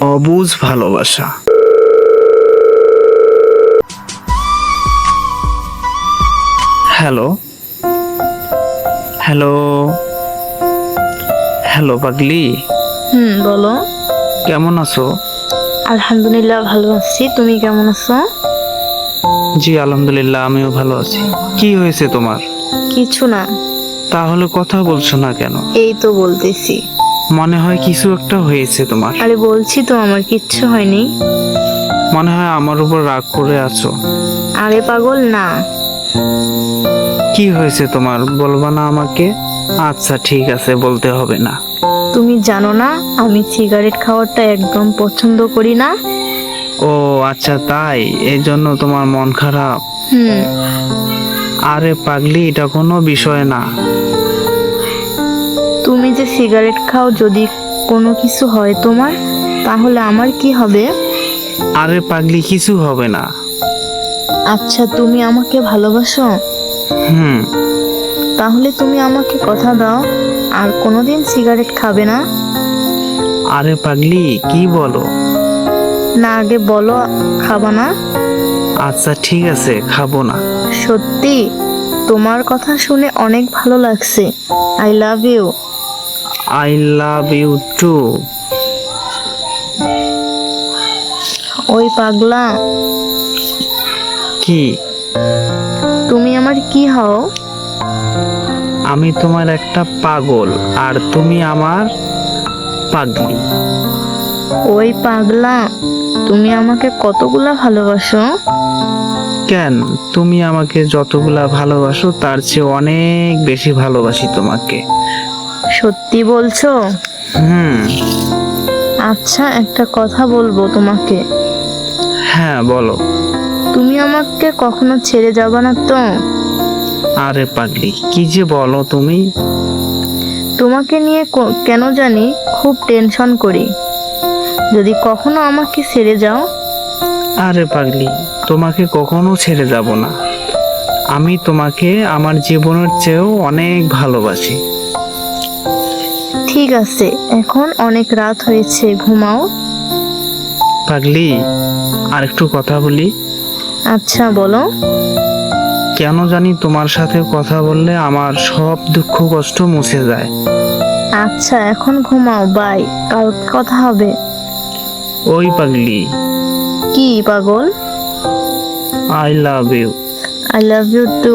অবুঝ ভালোবাসা। Hello? Hello? Hello পাগলি? হুম বলো। কেমন আছো? আলহামদুলিল্লাহ ভালো আছি। তুমি কেমন আছো? জি আলহামদুলিল্লাহ আমিও ভালো আছি। কি হয়েছে তোমার? কিছু না। তাহলে কথা বলছো না কেন? এই তো বলতেছি। মনে হয় কিছু একটা হয়েছে তোমার। আরে বলছি তো আমার কিচ্ছু হয়নি। মনে হয় আমার উপর রাগ করে আছো। আরে পাগল না। কি হয়েছে তোমার? বলবা না আমাকে? আচ্ছা ঠিক আছে বলতে হবে না। তুমি জানো না আমি সিগারেট খাওয়াটা একদম পছন্দ করি না। ও আচ্ছা তাই? এই জন্য তোমার মন খারাপ? হুম। আরে পাগলি এটা কোনো বিষয় না। তুমি যে সিগারেট খাও যদি কোনো কিছু হয় তোমার তাহলে আমার কি হবে? আরে পাগলি কিছু হবে না। আচ্ছা তুমি আমাকে ভালোবাসো? হুম। তাহলে তুমি আমাকে কথা দাও আর কোনোদিন সিগারেট খাবে না? আরে পাগলি কি বলো? না আগে বলো খাবা না? আচ্ছা ঠিক আছে খাব না। সত্যি? তোমার কথা শুনে অনেক ভালো লাগছে। I love you I love you too ওই পাগলা। কি? তুমি আমার কি হও? আমি তোমার একটা পাগল আর তুমি আমার পাগলি। ওই পাগলা তুমি আমাকে কতগুলা ভালোবাসো? কেন? তুমি আমাকে যতগুলা ভালোবাসো তার চেয়ে অনেক বেশি ভালোবাসি তোমাকে। সত্যি বলছো? হুম। আচ্ছা একটা কথা বলব তোমাকে। হ্যাঁ বলো। তুমি আমাকে কখনো ছেড়ে যাবে না তো? আরে পাগলি কি যে বলো তুমি? তোমাকে নিয়ে কেন জানি খুব টেনশন করি। যদি কখনো আমাকে ছেড়ে যাও? আরে পাগলি তোমাকে কখনো ছেড়ে যাব না। আমি তোমাকে আমার জীবনের চেয়েও অনেক ভালোবাসি। ঠিক আছে এখন অনেক রাত হয়েছে ঘুমাও। পাগলি আর একটু কথা বলি। আচ্ছা বলো। কেন জানি তোমার সাথে কথা বললে আমার সব দুঃখ কষ্ট মুছে যায়। আচ্ছা এখন ঘুমাও বাই কালকে কথা হবে। ওই পাগলি। কি পাগল? I love you I love you too